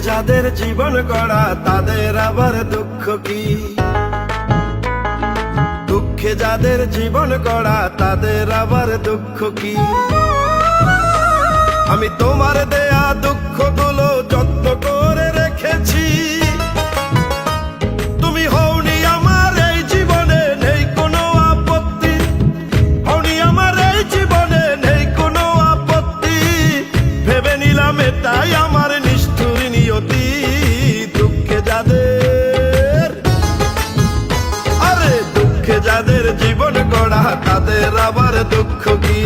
যাদের জীবন গড়া তাদের আবার দুঃখ কি? দুঃখে যাদের জীবন গড়া তাদের আবার দুঃখ কি? আমি তোমার দেয়া দুঃখগুলো যত্ন করে রেখেছি। তাদের আবার দুঃখ কি?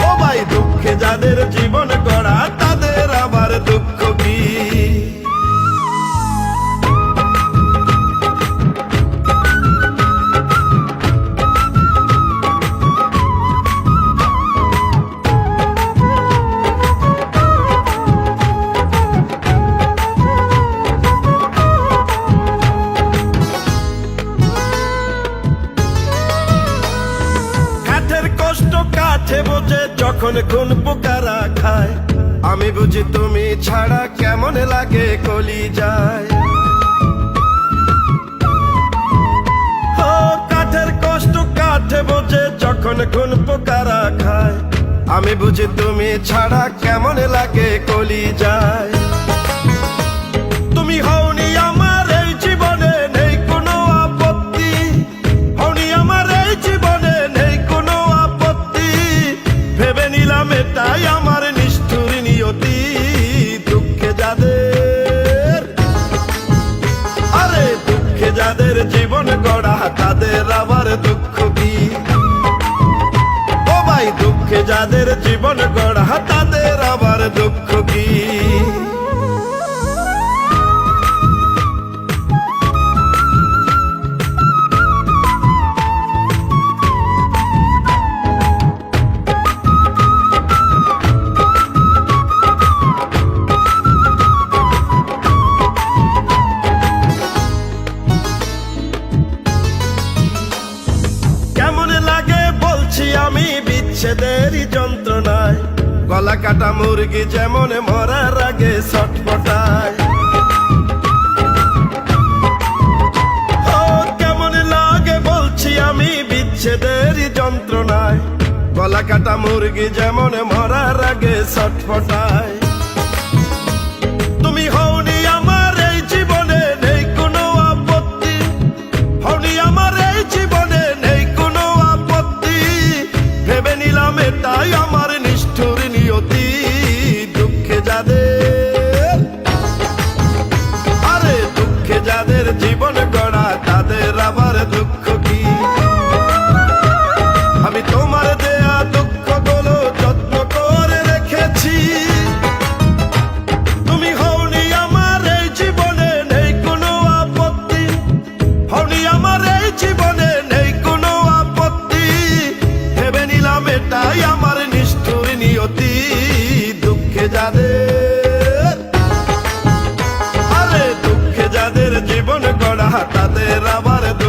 ও ভাই দুঃখে যাদের বোঝে যখন কোন পোকারা খায়, আমি বুঝি তুমি ছাড়া কেমন লাগে কলি যায় কষ্ট যখন কোন পোকারা খায়, আমি বুঝি তুমি ছাড়া কেমন লাগে কলি যায় নিয়তি দুঃখে যাদের আরে দুঃখে যাদের জীবন গড়া তাদের আমি বিচ্ছেদের যন্ত্রণায়। গলা কাটা মুরগি যেমন মরার আগে ছটপটায়। ও, কেমন লাগে বলছি আমি বিচ্ছেদের যন্ত্রণায়। গলা কাটা মুরগি যেমন মরার আগে ছটফটায় ভেবে নিলাম এটাই আমার নিষ্ঠুর নিয়তি দুঃখে যাদের আরে দুঃখে যাদের জীবন গড়া তাদের আবার